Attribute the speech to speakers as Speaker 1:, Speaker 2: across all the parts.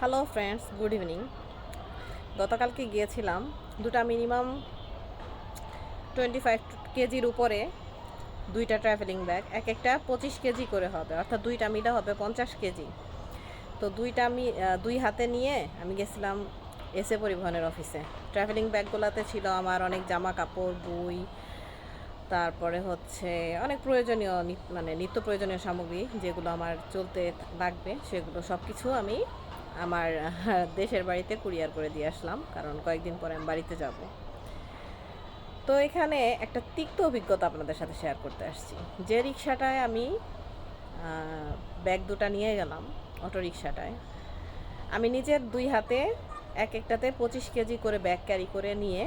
Speaker 1: Hello friends good evening গতকালকে গিয়েছিলাম। দুটা মিনিমাম টোয়েন্টি ফাইভ কেজির উপরে দুইটা ট্রাভেলিং ব্যাগ এক একটা পঁচিশ কেজি করে হবে। অর্থাৎ দুইটা মিলে হবে পঞ্চাশ কেজি তো দুইটা আমি দুই হাতে নিয়ে আমি গেছিলাম এসে পরিবহনের অফিসে ট্রাভেলিং ব্যাগগুলোতে ছিল আমার অনেক জামা কাপড় বই, তারপরে হচ্ছে অনেক প্রয়োজনীয় মানে নিত্য প্রয়োজনীয় সামগ্রী যেগুলো আমার চলতে লাগবে, সেগুলো সব কিছু আমি আমার দেশের বাড়িতে কুরিয়ার করে দিয়ে আসলাম, কারণ কয়েকদিন পরে আমি বাড়িতে যাব। তো এখানে একটা তিক্ত অভিজ্ঞতা আপনাদের সাথে শেয়ার করতে আসছি। যে রিক্সাটায় আমি ব্যাগ দুটা নিয়ে গেলাম অটো রিক্সাটায় আমি নিজের দুই হাতে এক একটাতে পঁচিশ কেজি করে ব্যাগ ক্যারি করে নিয়ে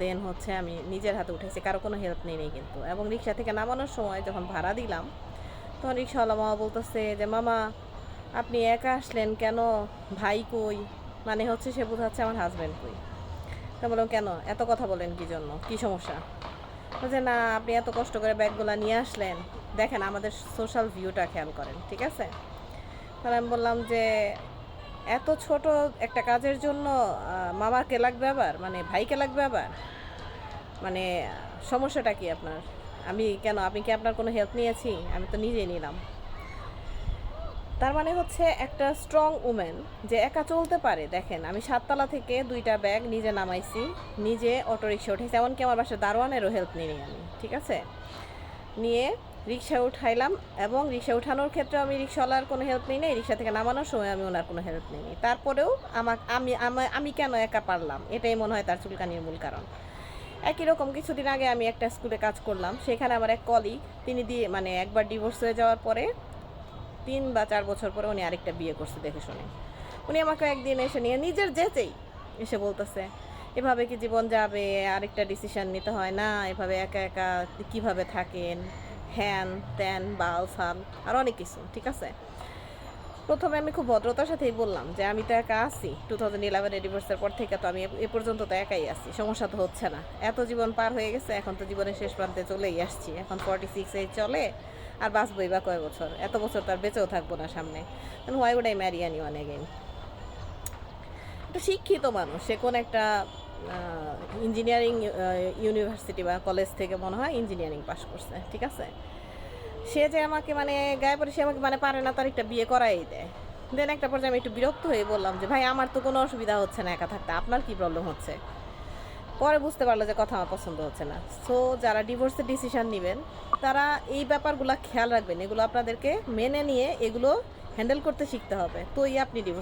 Speaker 1: দেন হচ্ছে আমি নিজের হাতে উঠেছি কারও কোনো হেল্প নেই নেই কিন্তু। এবং রিক্সা থেকে নামানোর সময় যখন ভাড়া দিলাম, তখন রিক্সাওয়ালা মামা বলতেছে যে, মামা আপনি একা আসলেন কেন? ভাই কই? মানে হচ্ছে সে বোঝাচ্ছে আমার হাজব্যান্ড কই। তা বললাম, কেন? এত কথা বলেন কি জন্য? কি সমস্যা? বলছে, না, আপনি এত কষ্ট করে ব্যাগগুলো নিয়ে আসলেন। দেখেন, আমাদের সোশ্যাল ভিউটা খেয়াল করেন, ঠিক আছে? তাহলে আমি বললাম যে, এত ছোট একটা কাজের জন্য মামাকে লাগবে আবার? মানে ভাইকে লাগবে আবার? মানে সমস্যাটা কি আপনার? আমি কেন, আপনি কি আপনার কোনো হেল্প নিয়েছি? আমি তো নিজেই নিলাম। তার মানে হচ্ছে একটা স্ট্রং উমেন যে একা চলতে পারে। দেখেন, আমি সাততলা থেকে দুইটা ব্যাগ নিজে নামাইছি, নিজে অটো রিক্সা উঠেছি এমনকি আমার বাসায় দারোয়ানেরও হেল্প নিই আমি, ঠিক আছে? নিয়ে রিক্সা উঠাইলাম এবং রিক্সা উঠানোর ক্ষেত্রে আমি রিক্সাওয়ালার কোনো হেল্প নিই নাই রিক্সা থেকে নামানোর সময় আমি ওনার কোনো হেল্প নিই। তারপরেও আমাক, আমি আমি কেন একা পারলাম? এটাই মনে হয় তার চুলকানির মূল কারণ। একই রকম কিছুদিন আগে আমি একটা স্কুলে কাজ করলাম, সেখানে আমার এক কলিগ তিনি দিয়ে মানে একবার ডিভোর্স হয়ে যাওয়ার পরে তিন বা চার বছর পরে উনি আরেকটা বিয়ে করছে দেখে শুনে। উনি আমাকে একদিন এসে নিয়ে, নিজের যেতেই এসে বলতেছে, এভাবে কি জীবন যাবে? আরেকটা ডিসিশন নিতে হয় না? এভাবে একা একা কীভাবে থাকেন? হ্যান, ত্যান, বাল ফাল আর অনেক কিছু, ঠিক আছে? প্রথমে আমি খুব ভদ্রতার সাথেই বললাম যে আমি তো একা আছি। টু থাউজেন্ড ইলেভেনে ডিভোর্সের পর থেকে তো আমি এ- পর্যন্ত তো একাই আছি, সমস্যা তো হচ্ছে না। এত জীবন পার হয়ে গেছে, এখন তো জীবনের শেষ প্রান্তে চলেই আসছি। এখন ফর্টি সিক্স এই চলে, আর বাঁচবই বা কয় বছর? এত বছর তার বেঁচেও থাকব না সামনে। Why would I marry anyone again একটা শিক্ষিত মানুষ, সে কোন একটা ইঞ্জিনিয়ারিং ইউনিভার্সিটি বা কলেজ থেকে মনে হয় ইঞ্জিনিয়ারিং পাশ করছে, ঠিক আছে? সে যে আমাকে মানে গায়ে পরে সে আমাকে মানে পারে না, তার একটা বিয়ে করাই দেয়। দেন একটা পর্যায়ে আমি একটু বিরক্ত হয়ে বললাম যে, ভাই, আমার তো কোনো অসুবিধা হচ্ছে না একা থাকতে, আপনার কি প্রবলেম হচ্ছে? পরে বুঝতে পারল যে কথা আমার পছন্দ হচ্ছে না। সো যারা ডিভোর্সের ডিসিশন নেবেন, তারা এই ব্যাপারগুলো খেয়াল রাখবেন। এগুলো আপনাদেরকে মেনে নিয়ে এগুলো হ্যান্ডেল করতে শিখতে হবে। তোই আপনি ডিভোর্স